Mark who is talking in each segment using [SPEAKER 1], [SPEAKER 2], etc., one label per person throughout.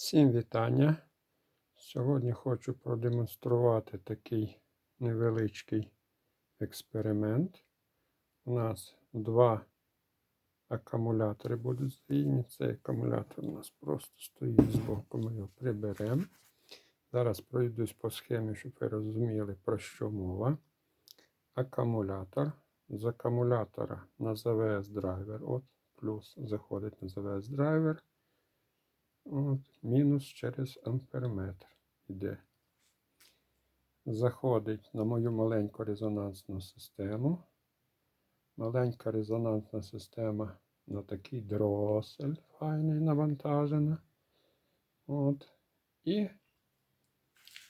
[SPEAKER 1] Всім вітання. Сьогодні хочу продемонструвати такий невеличкий експеримент. У нас два акумулятори будуть задіяні. Цей акумулятор у нас просто стоїть збоку, ми його приберемо. Зараз пройдусь по схемі, щоб ви розуміли, про що мова. Акумулятор. З акумулятора на ЗВС драйвер. От, плюс заходить на ЗВС драйвер. От, мінус через амперметр йде. Заходить на мою маленьку резонансну систему. Маленька резонансна система на такий дросель файний навантажена. От. І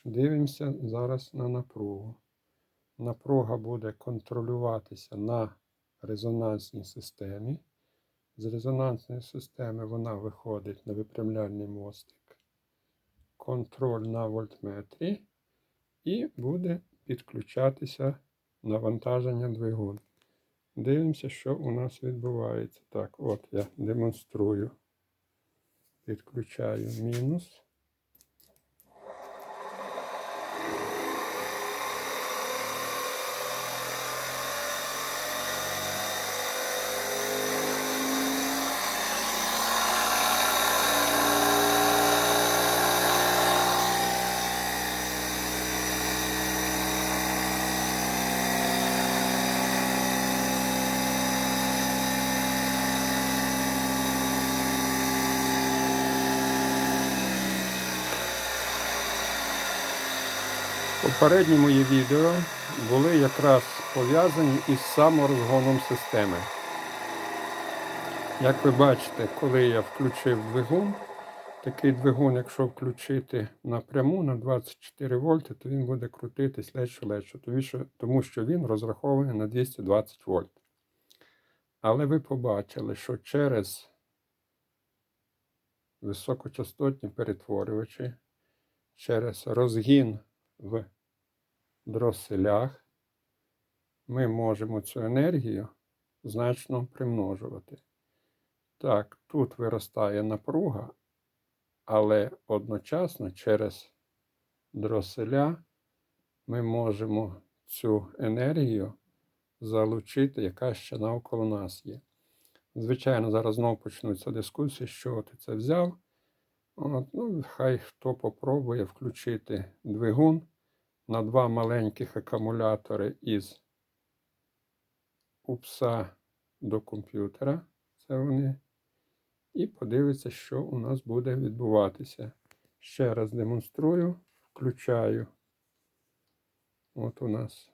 [SPEAKER 1] дивимося зараз на напругу. Напруга буде контролюватися на резонансній системі. З резонансної системи вона виходить на випрямляльний мостик, контроль на вольтметрі і буде підключатися навантаження двигун. Дивимося, що у нас відбувається. Так, от я демонструю. Підключаю мінус. Попередні мої відео були якраз пов'язані із саморозгоном системи. Як ви бачите, коли я включив двигун, такий двигун, якщо включити напряму на 24 вольти, то він буде крутитись легше-легше, тому що він розрахований на 220 вольт. Але ви побачили, що через високочастотні перетворювачі, через розгін в дроселях ми можемо цю енергію значно примножувати. Так, тут виростає напруга, але одночасно через дроселя ми можемо цю енергію залучити, яка ще навколо нас є. Звичайно, зараз знову почнуться дискусії, що ти це взяв. От, ну, Хай хто попробує включити двигун на два маленьких акумулятори із упса до комп'ютера. Це вони. І подивиться, що у нас буде відбуватися. Ще раз демонструю, включаю. От у нас.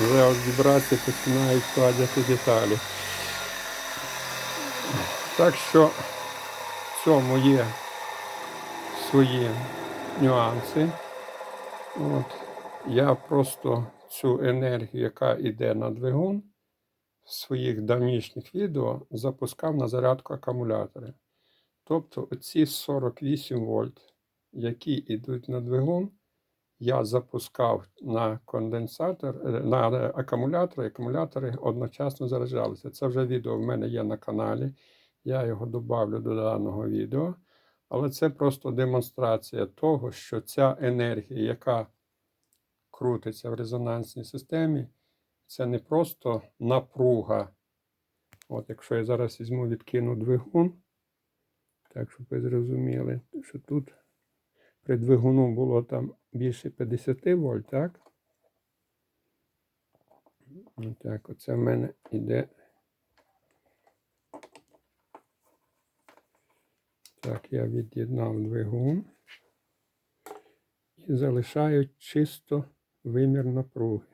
[SPEAKER 1] Вже від вібрації починають падати деталі. Так що в цьому є свої нюанси. От. Я просто цю енергію, яка йде на двигун, в своїх давнішніх відео запускав на зарядку акумулятори. Тобто оці 48 вольт, які йдуть на двигун, я запускав на конденсатор, е, на акумулятори, акумулятори одночасно заряджалися. Це вже відео в мене є на каналі. Я його додавлю до даного відео. Але це просто демонстрація того, що ця енергія, яка крутиться в резонансній системі, це не просто напруга. От Якщо я зараз візьму, відкину двигун, так, щоб ви зрозуміли, що тут при двигуну було там більше 50 вольт, так? Так, оце в мене йде Так, я від'єднав двигун і залишаю чисто вимір напруги.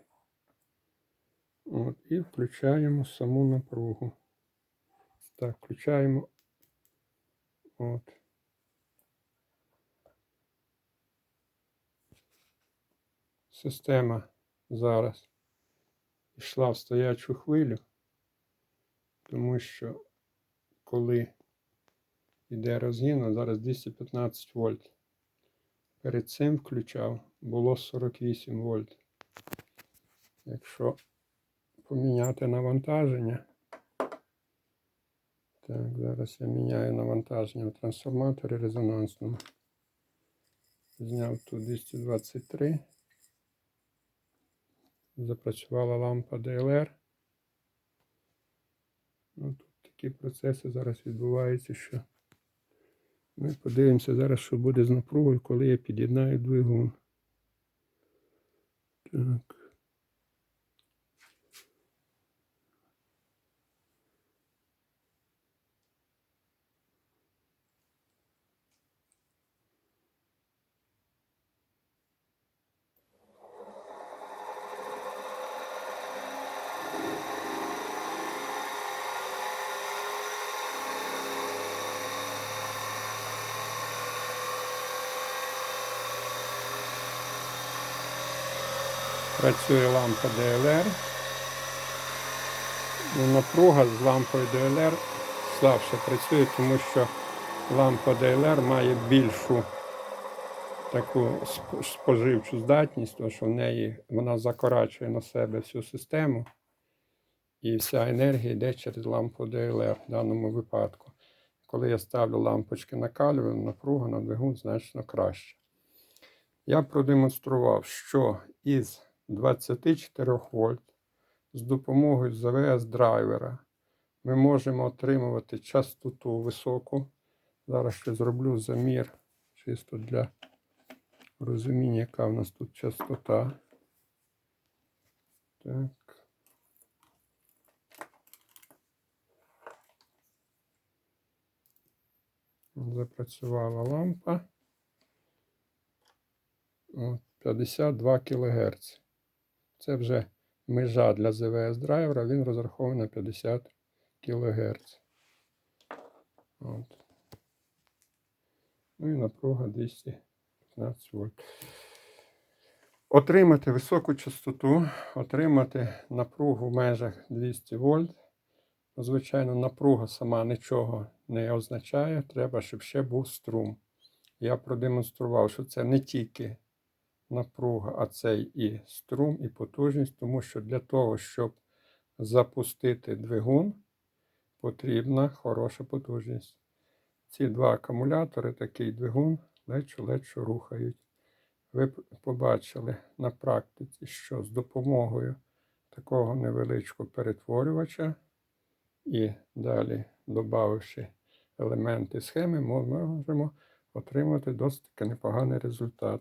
[SPEAKER 1] От, і включаємо саму напругу. Так, включаємо. От. Система зараз йшла в стоячу хвилю, тому що коли йде розгін, а зараз 215 вольт. Перед цим включав, було 48 вольт. Якщо поміняти навантаження. Так, зараз я міняю навантаження в трансформаторі резонансному. Зняв тут 223. Запрацювала лампа DLR. Ну, тут такі процеси зараз відбуваються, що ми подивимося зараз, що буде з напругою, коли я під'єднаю двигун. Так. Працює лампа DLR. Ну, Напруга з лампою DLR слабше працює, тому що лампа DLR має більшу таку споживчу здатність, тому що в неї вона закорачує на себе всю систему. І вся енергія йде через лампу DLR в даному випадку. Коли я ставлю лампочки накалюю, напруга на двигун значно краще. Я продемонстрував, що із 24 вольт з допомогою ЗВС драйвера ми можемо отримувати частоту високу. Зараз ще зроблю замір чисто для розуміння, яка в нас тут частота. Так. Запрацювала лампа. От, 52 кГц. Це вже межа для ЗВС драйвера, він розрахований на 50 кГц. От. Ну і напруга 215 вольт. Отримати високу частоту, отримати напругу в межах 200 вольт. Звичайно, напруга сама нічого не означає. Треба, щоб ще був струм. Я продемонстрував, що це не тільки напруга, а це і струм, і потужність, тому що для того, щоб запустити двигун, потрібна хороша потужність. Ці два акумулятори, такий двигун, ледь-ледь рухають. Ви побачили на практиці, що з допомогою такого невеличкого перетворювача і далі, додавши елементи схеми, ми можемо отримати досить непоганий результат.